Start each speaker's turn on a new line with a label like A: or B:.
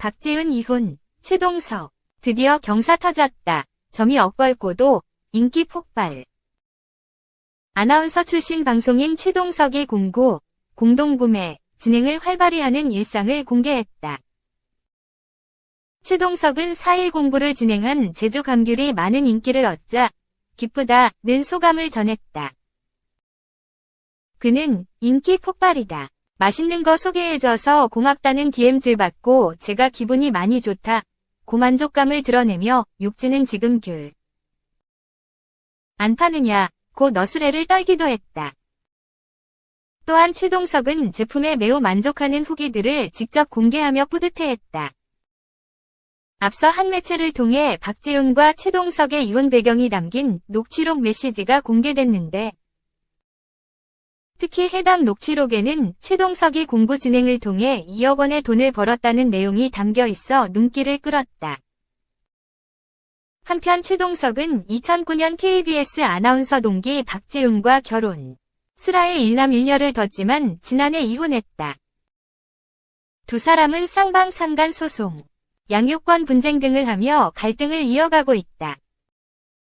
A: 박지은 이혼, 최동석. 드디어 경사 터졌다. 점이 억벌고도 인기 폭발. 아나운서 출신 방송인 최동석의 공고, 공동구매, 진행을 활발히 하는 일상을 공개했다. 최동석은 4일 공구를 진행한 제주 감귤이 많은 인기를 얻자 기쁘다는 소감을 전했다. 그는 인기 폭발이다. 맛있는 거 소개해줘서 고맙다는 DM들 받고 제가 기분이 많이 좋다. 고만족감을 드러내며 육지는 지금 귤. 안 파느냐, 고 너스레를 떨기도 했다. 또한 최동석은 제품에 매우 만족하는 후기들을 직접 공개하며 뿌듯해했다. 앞서 한 매체를 통해 박재훈과 최동석의 이혼 배경이 담긴 녹취록 메시지가 공개됐는데 특히 해당 녹취록에는 최동석이 공부 진행을 통해 2억 원의 돈을 벌었다는 내용이 담겨 있어 눈길을 끌었다. 한편 최동석은 2009년 KBS 아나운서 동기 박재훈과 결혼. 슬하에 일남 일녀를 뒀지만 지난해 이혼했다. 두 사람은 쌍방상간 소송, 양육권 분쟁 등을 하며 갈등을 이어가고 있다.